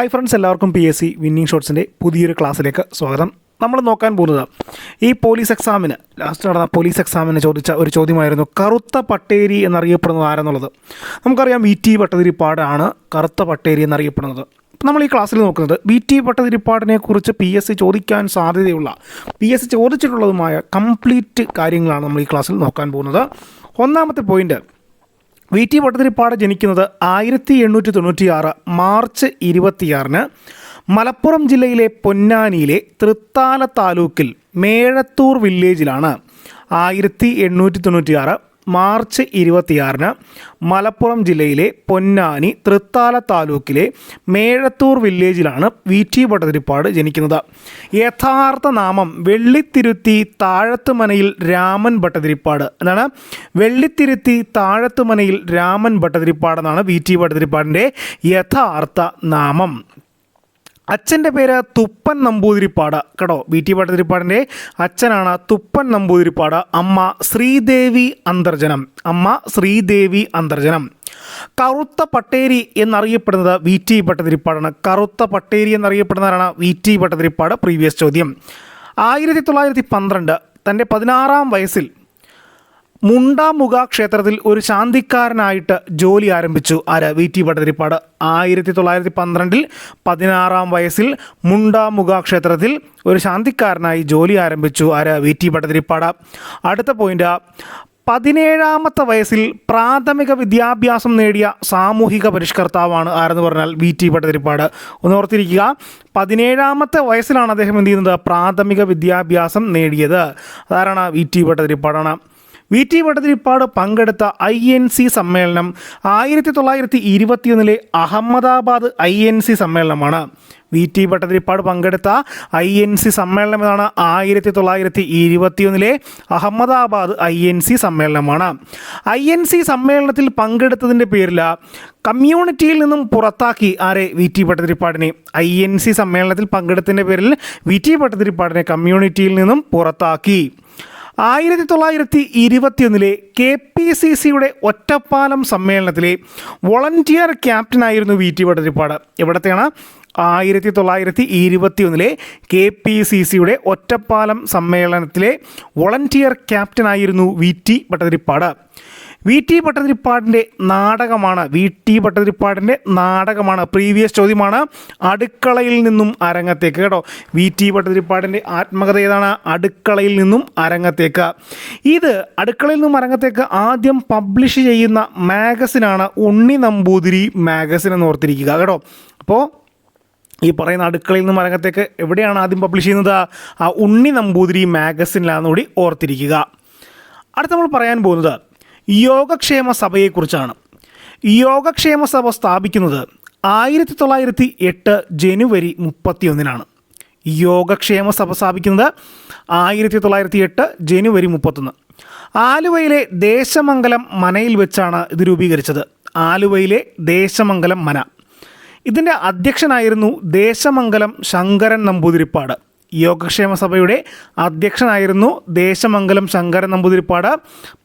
Hi friends എല്ലാവർക്കും P S C winning ഷോട്ട്സിന്റെ പുതിയൊരു ക്ലാസ്സിലേക്ക് സ്വാഗതം. നമ്മൾ നോക്കാൻ പോകുന്നത് ഈ പോലീസ് എക്സാമിന് ലാസ്റ്റ് നടന്ന പോലീസ് എക്സാമിന് ചോദിച്ച ഒരു ചോദ്യമായിരുന്നു കറുത്ത പട്ടേരി എന്നറിയപ്പെടുന്നത് ആരെന്നുള്ളത്? നമുക്കറിയാം വി ടി ഭട്ടതിരിപ്പാടാണ് കറുത്ത പട്ടേരി എന്നറിയപ്പെടുന്നത്. നമ്മൾ ഈ ക്ലാസ്സിൽ നോക്കുന്നത് വി ടി ഭട്ടതിരിപ്പാടിനെ കുറിച്ച് പി എസ് സി ചോദിക്കാൻ സാധ്യതയുള്ള പി എസ് സി ചോദിച്ചിട്ടുള്ളതുമായ കംപ്ലീറ്റ് കാര്യങ്ങളാണ് നമ്മൾ ഈ ക്ലാസ്സിൽ നോക്കാൻ പോകുന്നത്. ഒന്നാമത്തെ പോയിന്റ് വി ടി ഭട്ടതിരിപ്പാട് ജനിക്കുന്നത് ആയിരത്തി എണ്ണൂറ്റി തൊണ്ണൂറ്റിയാറ് മാർച്ച് ഇരുപത്തിയാറിന് മലപ്പുറം ജില്ലയിലെ പൊന്നാനിയിലെ തൃത്താല താലൂക്കിൽ മേഴത്തൂർ വില്ലേജിലാണ്. ആയിരത്തി എണ്ണൂറ്റി തൊണ്ണൂറ്റിയാറ് മാർച്ച് ഇരുപത്തിയാറിന് മലപ്പുറം ജില്ലയിലെ പൊന്നാനി തൃത്താല താലൂക്കിലെ മേഴത്തൂർ വില്ലേജിലാണ് വി ടി ഭട്ടതിരിപ്പാട് ജനിക്കുന്നത്. യഥാർത്ഥ നാമം വെള്ളിത്തിരുത്തി താഴത്തുമനയിൽ രാമൻ ഭട്ടതിരിപ്പാട് എന്നാണ്. വെള്ളിത്തിരുത്തി താഴത്തുമനയിൽ രാമൻ ഭട്ടതിരിപ്പാട് എന്നാണ് വി ടി ഭട്ടതിരിപ്പാടിന്റെ യഥാർത്ഥ നാമം. അച്ഛന്റെ പേര് തുപ്പൻ നമ്പൂതിരിപ്പാട്. കേട്ടോ വി ടി ഭട്ടതിരിപ്പാടിന്റെ അച്ഛനാണ് തുപ്പൻ നമ്പൂതിരിപ്പാട്. അമ്മ ശ്രീദേവി അന്തർജനം. അമ്മ ശ്രീദേവി അന്തർജനം. കറുത്ത പട്ടേരി എന്നറിയപ്പെടുന്നത് വി ടി ഭട്ടതിരിപ്പാടാണ് കറുത്ത പട്ടേരി എന്നറിയപ്പെടുന്നവരാണ് വി ടി ഭട്ടതിരിപ്പാട് പ്രീവിയസ് ചോദ്യം. ആയിരത്തി തൊള്ളായിരത്തി പന്ത്രണ്ട് തന്റെ പതിനാറാം വയസ്സിൽ മുണ്ടാമുഖ ക്ഷേത്രത്തിൽ ഒരു ശാന്തിക്കാരനായിട്ട് ജോലി ആരംഭിച്ചു. ആര്? വി. ടി. ഭട്ടതിരിപ്പാട് ആയിരത്തി തൊള്ളായിരത്തി പന്ത്രണ്ടിൽ പതിനാറാം വയസ്സിൽ മുണ്ടാമുഖ ക്ഷേത്രത്തിൽ ഒരു ശാന്തിക്കാരനായി ജോലി ആരംഭിച്ചു. ആര്? വി. ടി. ഭട്ടതിരിപ്പാട് അടുത്ത പോയിന്റ് പതിനേഴാമത്തെ വയസ്സിൽ പ്രാഥമിക വിദ്യാഭ്യാസം നേടിയ സാമൂഹിക പരിഷ്കർത്താവാണ് ആരെന്ന് പറഞ്ഞാൽ വി. ടി. ഭട്ടതിരിപ്പാട് ഒന്ന് ഓർത്തിരിക്കുക. പതിനേഴാമത്തെ വയസ്സിലാണ് അദ്ദേഹം എന്ത് ചെയ്യുന്നത്? പ്രാഥമിക വിദ്യാഭ്യാസം നേടിയത്. അതാരാണ്? വി. ടി. ഭട്ടതിരിപ്പാടാണ് വി ടി ഭട്ടതിരിപ്പാട് പങ്കെടുത്ത ഐ എൻ സി സമ്മേളനം ആയിരത്തി തൊള്ളായിരത്തി ഇരുപത്തിയൊന്നിലെ അഹമ്മദാബാദ് ഐ എൻ സി സമ്മേളനമാണ്. വി ടി ഭട്ടതിരിപ്പാട് പങ്കെടുത്ത ഐ എൻ സി സമ്മേളനം എന്നാണ് ആയിരത്തി തൊള്ളായിരത്തി ഇരുപത്തിയൊന്നിലെ അഹമ്മദാബാദ് ഐ എൻ സി സമ്മേളനമാണ്. ഐ എൻ സി സമ്മേളനത്തിൽ പങ്കെടുത്തതിന്റെ പേരിൽ കമ്മ്യൂണിറ്റിയിൽ നിന്നും പുറത്താക്കി ആരെ വി ടി ഭട്ടതിരിപ്പാടിനെ. ഐ എൻ സി സമ്മേളനത്തിൽ പങ്കെടുത്തതിന്റെ പേരിൽ വി ടി ഭട്ടതിരിപ്പാടിനെ കമ്മ്യൂണിറ്റിയിൽ നിന്നും പുറത്താക്കി. ആയിരത്തി തൊള്ളായിരത്തി ഇരുപത്തിയൊന്നിലെ കെ പി സി സിയുടെ ഒറ്റപ്പാലം സമ്മേളനത്തിലെ വോളണ്ടിയർ ക്യാപ്റ്റനായിരുന്നു വി ടി വടരിപ്പാട് എവിടത്തെയാണ്? ആയിരത്തി തൊള്ളായിരത്തി ഇരുപത്തിയൊന്നിലെ കെ പി സി സിയുടെ ഒറ്റപ്പാലം സമ്മേളനത്തിലെ volunteer ക്യാപ്റ്റനായിരുന്നു V T Bhattathiripad V T ഭട്ടതിരിപ്പാടിന്റെ നാടകമാണ് വി ടി ഭട്ടതിരിപ്പാടിന്റെ നാടകമാണ്. പ്രീവിയസ് ചോദ്യമാണ് അടുക്കളയിൽ നിന്നും അരങ്ങത്തേക്ക്. കേട്ടോ വി ടി ഭട്ടതിരിപ്പാടിന്റെ ആത്മകഥ ഏതാണ്? അടുക്കളയിൽ നിന്നും അരങ്ങത്തേക്ക്. ഇത് അടുക്കളയിൽ നിന്നും അരങ്ങത്തേക്ക് ആദ്യം പബ്ലിഷ് ചെയ്യുന്ന മാഗസിനാണ് ഉണ്ണി നമ്പൂതിരി മാഗസിൻ എന്ന് ഓർത്തിരിക്കുക. കേട്ടോ അപ്പോൾ ഈ പറയുന്ന അടുക്കളയിൽ നിന്നും അരങ്ങത്തേക്ക് എവിടെയാണ് ആദ്യം പബ്ലിഷ് ചെയ്യുന്നത്? ആ ഉണ്ണി നമ്പൂതിരി മാഗസിനിലാണെന്നുകൂടി ഓർത്തിരിക്കുക. അടുത്ത നമ്മൾ പറയാൻ പോകുന്നത് യോഗക്ഷേമ സഭയെക്കുറിച്ചാണ്. യോഗക്ഷേമ സഭ സ്ഥാപിക്കുന്നത് ആയിരത്തി തൊള്ളായിരത്തി എട്ട് ജനുവരി മുപ്പത്തിയൊന്നിനാണ്. യോഗക്ഷേമ സഭ സ്ഥാപിക്കുന്നത് ആയിരത്തി തൊള്ളായിരത്തി എട്ട് ജനുവരി മുപ്പത്തൊന്ന്. ആലുവയിലെ ദേശമംഗലം മനയിൽ വെച്ചാണ് ഇത് രൂപീകരിച്ചത്. ആലുവയിലെ ദേശമംഗലം മന. ഇതിന്റെ അധ്യക്ഷനായിരുന്നു ദേശമംഗലം ശങ്കരൻ നമ്പൂതിരിപ്പാട്. യോഗക്ഷേമ സഭയുടെ അധ്യക്ഷനായിരുന്നു ദേശമംഗലം ശങ്കരൻ നമ്പൂതിരിപ്പാട്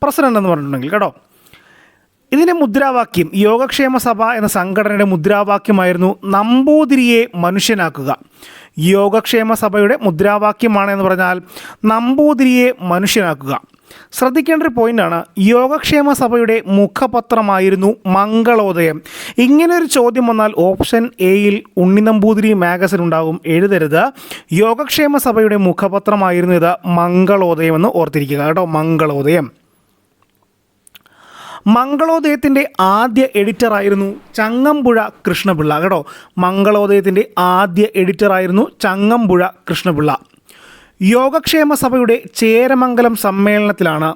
പ്രസിഡന്റ് എന്ന് പറഞ്ഞിട്ടുണ്ടെങ്കിൽ കേട്ടോ. ഇതിന്റെ മുദ്രാവാക്യം യോഗക്ഷേമ സഭ എന്ന സംഘടനയുടെ മുദ്രാവാക്യമായിരുന്നു നമ്പൂതിരിയെ മനുഷ്യനാക്കുക. യോഗക്ഷേമ സഭയുടെ മുദ്രാവാക്യമാണ് എന്ന് പറഞ്ഞാൽ നമ്പൂതിരിയെ മനുഷ്യനാക്കുക. ശ്രദ്ധിക്കേണ്ട ഒരു പോയിന്റാണ്. യോഗക്ഷേമ സഭയുടെ മുഖപത്രമായിരുന്നു മംഗളോദയം. ഇങ്ങനെ ഒരു ചോദ്യം വന്നാൽ ഓപ്ഷൻ എയിൽ ഉണ്ണി നമ്പൂതിരി മാഗസിൻ ഉണ്ടാകും. എഴുതരുത്. യോഗക്ഷേമ സഭയുടെ മുഖപത്രമായിരുന്നു ഇത് മംഗളോദയം എന്ന് ഓർത്തിരിക്കുക കേട്ടോ. മംഗളോദയം. മംഗളോദയത്തിന്റെ ആദ്യ എഡിറ്ററായിരുന്നു ചങ്ങമ്പുഴ കൃഷ്ണപിള്ള കേട്ടോ. മംഗളോദയത്തിന്റെ ആദ്യ എഡിറ്ററായിരുന്നു ചങ്ങമ്പുഴ കൃഷ്ണപിള്ള. യോഗക്ഷേമ സഭയുടെ ചേരമംഗലം സമ്മേളനത്തിലാണ്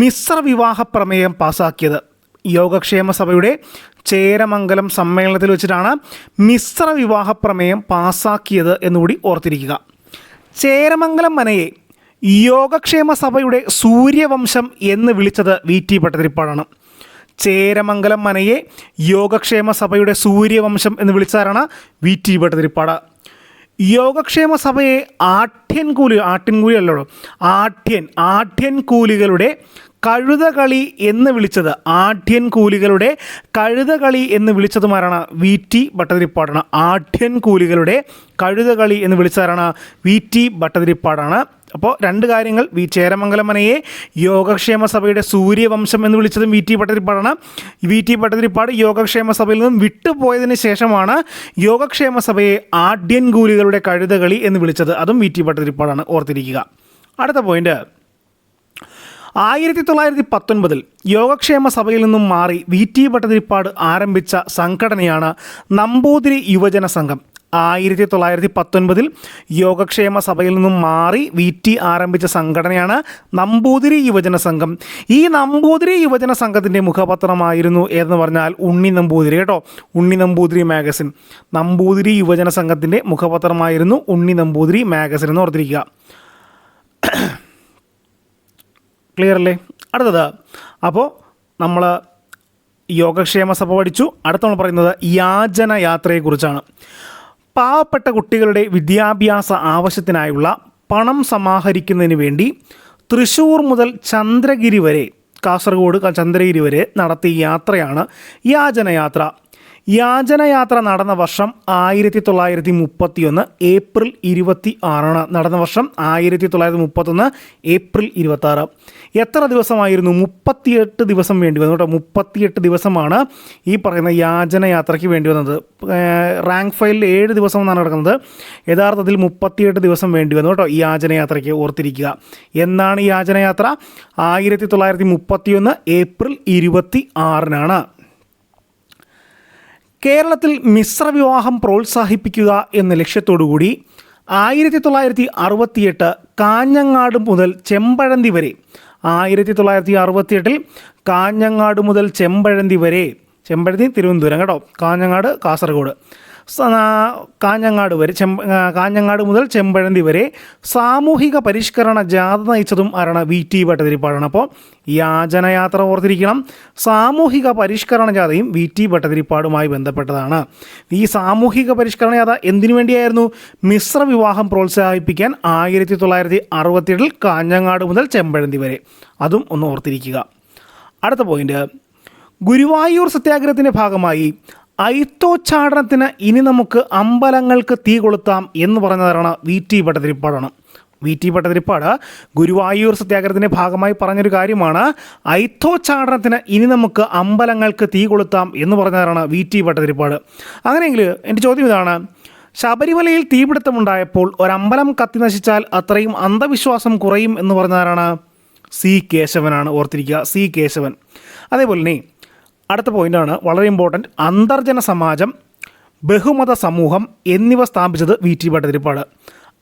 മിശ്ര വിവാഹ പ്രമേയം പാസാക്കിയത്. യോഗക്ഷേമ സഭയുടെ ചേരമംഗലം സമ്മേളനത്തിൽ വെച്ചിട്ടാണ് മിശ്ര വിവാഹ പ്രമേയം പാസാക്കിയത് എന്നുകൂടി ഓർത്തിരിക്കുക. ചേരമംഗലം മനയെ യോഗക്ഷേമ സഭയുടെ സൂര്യവംശം എന്ന് വിളിച്ചത് വി ടി ഭട്ടതിരിപ്പാടാണ് ചേരമംഗലം മനയെ യോഗക്ഷേമ സഭയുടെ സൂര്യവംശം എന്ന് വിളിച്ചാരാണ് വി ടി ഭട്ടതിരിപ്പാട് യോഗക്ഷേമ സഭയെ ആഠ്യൻ കൂലി ആട്ടിൻ കൂലി അല്ലല്ലോ. ആഠ്യൻ ആഠ്യൻ കൂലികളുടെ കഴുതകളി എന്ന് വിളിച്ചത്. ആഢ്യൻ കൂലികളുടെ കഴുതകളി എന്ന് വിളിച്ചതുമാരാണ് വി ടി ഭട്ടതിരിപ്പാടാണ്. ആഢ്യൻ കൂലികളുടെ കഴുതകളി എന്ന് വിളിച്ചതാരാണ് വി ടി ഭട്ടതിരിപ്പാടാണ്. അപ്പോൾ രണ്ട് കാര്യങ്ങൾ. വി ചേരമംഗലമനയെ യോഗക്ഷേമ സഭയുടെ സൂര്യവംശം എന്ന് വിളിച്ചതും വി ടി ഭട്ടതിരിപ്പാടാണ്. വി ടി ഭട്ടതിരിപ്പാട് യോഗക്ഷേമ സഭയിൽ നിന്നും വിട്ടുപോയതിന് ശേഷമാണ് യോഗക്ഷേമ സഭയെ ആഢ്യൻ കൂലികളുടെ കഴുതകളി എന്ന് വിളിച്ചത്. അതും വി ടി ഭട്ടതിരിപ്പാടാണ്. ഓർത്തിരിക്കുക. അടുത്ത പോയിന്റ് ആയിരത്തി തൊള്ളായിരത്തി പത്തൊൻപതിൽ യോഗക്ഷേമ സഭയിൽ നിന്നും മാറി വി ടി ഭട്ടതിരിപ്പാട് ആരംഭിച്ച സംഘടനയാണ് നമ്പൂതിരി യുവജന സംഘം. ആയിരത്തി തൊള്ളായിരത്തി പത്തൊൻപതിൽ യോഗക്ഷേമ സഭയിൽ നിന്നും മാറി വി ടി ആരംഭിച്ച സംഘടനയാണ് നമ്പൂതിരി യുവജന സംഘം. ഈ നമ്പൂതിരി യുവജന സംഘത്തിന്റെ മുഖപത്രമായിരുന്നു എന്ന് പറഞ്ഞാൽ ഉണ്ണി നമ്പൂതിരി കേട്ടോ. ഉണ്ണി നമ്പൂതിരി മാഗസിൻ. നമ്പൂതിരി യുവജന സംഘത്തിന്റെ മുഖപത്രമായിരുന്നു ഉണ്ണി നമ്പൂതിരി മാഗസിൻ എന്ന് ഓർത്തിരിക്കുക. ക്ലിയർ അല്ലേ അടുത്തത്. അപ്പോൾ നമ്മൾ യോഗക്ഷേമ സഭ പഠിച്ചു. അടുത്ത നമ്മൾ പറയുന്നത് യാചന യാത്രയെക്കുറിച്ചാണ്. പാവപ്പെട്ട കുട്ടികളുടെ വിദ്യാഭ്യാസ ആവശ്യത്തിനായുള്ള പണം സമാഹരിക്കുന്നതിന് വേണ്ടി തൃശ്ശൂർ മുതൽ ചന്ദ്രഗിരി വരെ കാസർഗോഡ് ചന്ദ്രഗിരി വരെ നടത്തിയ യാത്രയാണ് യാചനയാത്ര യാചനയാത്ര നടന്ന വർഷം ആയിരത്തി തൊള്ളായിരത്തി മുപ്പത്തിയൊന്ന് ഏപ്രിൽ ഇരുപത്തി ആറാണ് നടന്ന വർഷം ആയിരത്തി തൊള്ളായിരത്തി മുപ്പത്തൊന്ന് ഏപ്രിൽ ഇരുപത്തി ആറ് എത്ര ദിവസമായിരുന്നു? മുപ്പത്തിയെട്ട് ദിവസം വേണ്ടി വന്നു കേട്ടോ. മുപ്പത്തിയെട്ട് ദിവസമാണ് ഈ പറയുന്ന യാചനയാത്രയ്ക്ക് വേണ്ടി വന്നത്. റാങ്ക് ഫയലിൽ ഏഴ് ദിവസം എന്നാണ് നടക്കുന്നത്. യഥാർത്ഥത്തിൽ മുപ്പത്തിയെട്ട് ദിവസം വേണ്ടി വന്നു കേട്ടോ ഈ യാചനയാത്രയ്ക്ക് ഓർത്തിരിക്കുക. എന്നാണ് ഈ യാചനയാത്ര? ആയിരത്തി തൊള്ളായിരത്തി മുപ്പത്തിയൊന്ന് ഏപ്രിൽ ഇരുപത്തി ആറിനാണ് കേരളത്തിൽ മിശ്ര വിവാഹം പ്രോത്സാഹിപ്പിക്കുക എന്ന ലക്ഷ്യത്തോടുകൂടി ആയിരത്തി തൊള്ളായിരത്തി അറുപത്തിയെട്ട് കാഞ്ഞങ്ങാട് മുതൽ ചെമ്പഴന്തി വരെ ആയിരത്തി തൊള്ളായിരത്തി അറുപത്തിയെട്ടിൽ കാഞ്ഞങ്ങാട് മുതൽ ചെമ്പഴന്തി വരെ ചെമ്പഴന്തി തിരുവനന്തപുരം കേട്ടോ കാഞ്ഞങ്ങാട് കാസർഗോഡ് കാഞ്ഞങ്ങാട് വരെ ചെമ്പ കാഞ്ഞങ്ങാട് മുതൽ ചെമ്പഴന്തി വരെ സാമൂഹിക പരിഷ്കരണ ജാഥ നയിച്ചതും ആരാണ് വി ടി ഭട്ടതിരിപ്പാടാണ്. അപ്പോൾ യാചനയാത്ര ഓർത്തിരിക്കണം. സാമൂഹിക പരിഷ്കരണ ജാഥയും വി ടി ഭട്ടതിരിപ്പാടുമായി ബന്ധപ്പെട്ടതാണ്. ഈ സാമൂഹിക പരിഷ്കരണ ജാഥ എന്തിനു വേണ്ടിയായിരുന്നു? മിശ്ര വിവാഹം പ്രോത്സാഹിപ്പിക്കാൻ ആയിരത്തി തൊള്ളായിരത്തി അറുപത്തിയേഴിൽ കാഞ്ഞങ്ങാട് മുതൽ ചെമ്പഴന്തി വരെ. അതും ഒന്ന് ഓർത്തിരിക്കുക. അടുത്ത പോയിന്റ് ഗുരുവായൂർ സത്യാഗ്രഹത്തിന്റെ ഭാഗമായി ഐത്തോച്ചാടനത്തിന് ഇനി നമുക്ക് അമ്പലങ്ങൾക്ക് തീ കൊളുത്താം എന്ന് പറഞ്ഞതാണ് വി ടി ഭട്ടതിരിപ്പാടാണ്. വി ടി ഭട്ടതിരിപ്പാട് ഗുരുവായൂർ സത്യാഗ്രഹത്തിന്റെ ഭാഗമായി പറഞ്ഞൊരു കാര്യമാണ്. ഐത്തോച്ചാടനത്തിന് ഇനി നമുക്ക് അമ്പലങ്ങൾക്ക് തീ കൊളുത്താം എന്ന് പറഞ്ഞതാണ് വി ടി ഭട്ടതിരിപ്പാട്. അങ്ങനെയെങ്കിൽ എന്റെ ചോദ്യം ഇതാണ്. ശബരിമലയിൽ തീപിടുത്തമുണ്ടായപ്പോൾ ഒരമ്പലം കത്തി നശിച്ചാൽ അത്രയും അന്ധവിശ്വാസം കുറയും എന്ന് പറഞ്ഞാരാണ്? സി കേശവനാണ് ഓർത്തിരിക്കുക. സി കേശവൻ. അതേപോലെ തന്നെ അടുത്ത പോയിന്റാണ് വളരെ ഇമ്പോർട്ടന്റ് അന്തർജന സമാജം ബഹുമത സമൂഹം എന്നിവ സ്ഥാപിച്ചത് വി ടി ഭട്ടതിരിപ്പാട്.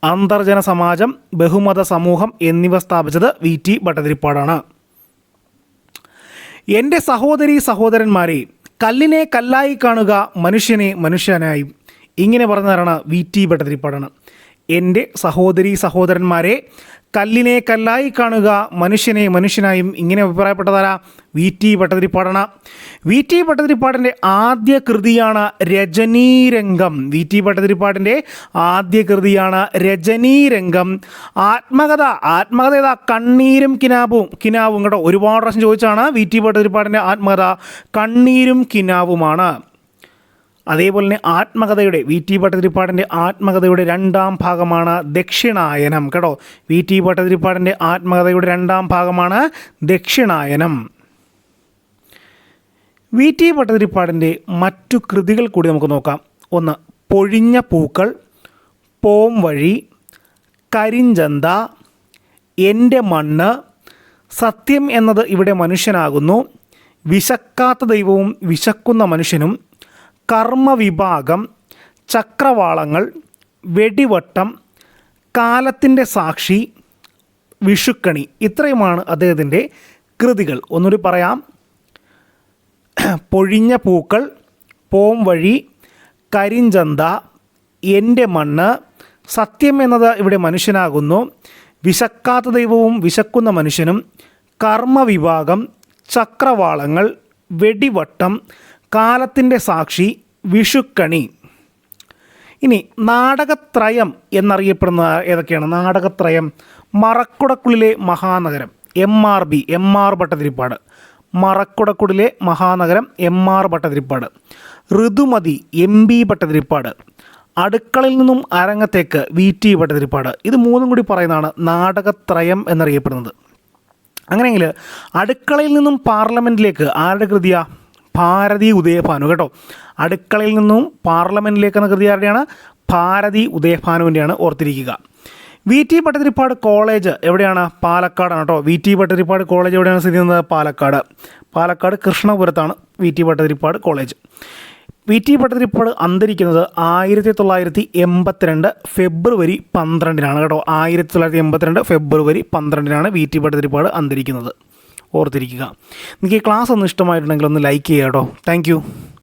അന്തർജന സമാജം ബഹുമത സമൂഹം എന്നിവ സ്ഥാപിച്ചത് വി ടി ഭട്ടതിരിപ്പാടാണ്. എന്റെ സഹോദരി സഹോദരന്മാരെ കല്ലിനെ കല്ലായി കാണുക മനുഷ്യനെ മനുഷ്യനായി. ഇങ്ങനെ പറഞ്ഞതാണ് വി ടി ഭട്ടതിരിപ്പാടാണ്. എന്റെ സഹോദരി സഹോദരന്മാരെ കല്ലിനെ കല്ലായി കാണുക മനുഷ്യനെ മനുഷ്യനായും. ഇങ്ങനെ അഭിപ്രായപ്പെട്ടതാരാ? വി ടി ഭട്ടതിരിപ്പാടാണ്. വി ടി ഭട്ടതിരിപ്പാടിന്റെ ആദ്യ കൃതിയാണ് രജനീരംഗം. വി ടി ഭട്ടതിരിപ്പാടിന്റെ ആദ്യ കൃതിയാണ് രജനീരംഗം. ആത്മകഥ ആത്മകഥ ഏതാ? കണ്ണീരും കിനാവും കിനാവും. കേട്ടോ ഒരുപാട് പ്രാവശ്യം ചോദിച്ചാണ് വി ടി ഭട്ടതിരിപ്പാടിന്റെ ആത്മകഥ കണ്ണീരും കിനാവുമാണ്. അതേപോലെ തന്നെ ആത്മകഥയുടെ വി ടി ഭട്ടതിരിപ്പാടിന്റെ ആത്മകഥയുടെ രണ്ടാം ഭാഗമാണ് ദക്ഷിണായനം കേട്ടോ? വി ടി ഭട്ടതിരിപ്പാടിന്റെ ആത്മകഥയുടെ രണ്ടാം ഭാഗമാണ് ദക്ഷിണായനം. വി ടി ഭട്ടതിരിപ്പാടിന്റെ മറ്റു കൃതികൾ കൂടി നമുക്ക് നോക്കാം. ഒന്ന് പൊഴിഞ്ഞ പൂക്കൾ പോം വഴി കരിഞ്ചന്ത എന്റെ മണ്ണ് സത്യം എന്നത് ഇവിടെ മനുഷ്യനാകുന്നു വിശക്കാത്ത ദൈവവും വിശക്കുന്ന മനുഷ്യനും കർമ്മവിഭാഗം ചക്രവാളങ്ങൾ വെടിവട്ടം കാലത്തിന്റെ സാക്ഷി വിഷുക്കണി ഇത്രയുമാണ് അദ്ദേഹത്തിന്റെ കൃതികൾ. ഒന്നുകൂടി പറയാം. പൊഴിഞ്ഞ പൂക്കൾ പോം വഴി കരിഞ്ചന്ത എന്റെ മണ്ണ് സത്യം എന്നത് ഇവിടെ മനുഷ്യനാകുന്നു. വിശക്കാത്ത ദൈവവും വിശക്കുന്ന മനുഷ്യനും കർമ്മവിഭാഗം ചക്രവാളങ്ങൾ വെടിവട്ടം കാലത്തിന്റെ സാക്ഷി വിഷുക്കണി. ഇനി നാടകത്രയം എന്നറിയപ്പെടുന്ന ഏതൊക്കെയാണ്? നാടകത്രയം മറക്കുടക്കുളിലെ മഹാനഗരം M R B M R Bhattathiripad. മറക്കുടക്കുടിലെ മഹാനഗരം M R Bhattathiripad. Rithumathi M B Bhattathiripad. അടുക്കളയിൽ നിന്നും അരങ്ങത്തേക്ക് വി ടി ഭട്ടതിരിപ്പാട്. ഇത് മൂന്നും കൂടി പറയുന്നതാണ് നാടകത്രയം എന്നറിയപ്പെടുന്നത്. അങ്ങനെയെങ്കിൽ അടുക്കളയിൽ നിന്നും പാർലമെന്റിലേക്ക് ആരുടെ കൃതിയാ? ഭാരതി ഉദയഭാനു കേട്ടോ. അടുക്കളയിൽ നിന്നും പാർലമെന്റിലേക്ക് എന്ന കൃതി ആരുടെയാണ് ഭാരതി ഉദയഭാനുവിന്റെയാണ് ഓർത്തിരിക്കുക. വി ടി ഭട്ടതിരിപ്പാട് കോളേജ് എവിടെയാണ്? പാലക്കാടാണ് കേട്ടോ. വി ടി ഭട്ടതിരിപ്പാട് കോളേജ് എവിടെയാണ് സ്ഥിതി ചെയ്യുന്നത്? Palakkad. Palakkad കൃഷ്ണപുരത്താണ് V T Bhattathiripad college. V T Bhattathiripad അന്തരിക്കുന്നത് ആയിരത്തി തൊള്ളായിരത്തി എൺപത്തിരണ്ട് ഫെബ്രുവരി പന്ത്രണ്ടിനാണ് കേട്ടോ. ആയിരത്തി തൊള്ളായിരത്തി എൺപത്തിരണ്ട് ഫെബ്രുവരി പന്ത്രണ്ടിനാണ് വി ടി ഭട്ടതിരിപ്പാട് അന്തരിക്കുന്നത്. ഓർത്തിരിക്കുക. നിങ്ങൾക്ക് ഈ ക്ലാസ് ഒന്ന് ഇഷ്ടമായിട്ടുണ്ടെങ്കിൽ ഒന്ന് ലൈക്ക് ചെയ്യാം കേട്ടോ. താങ്ക്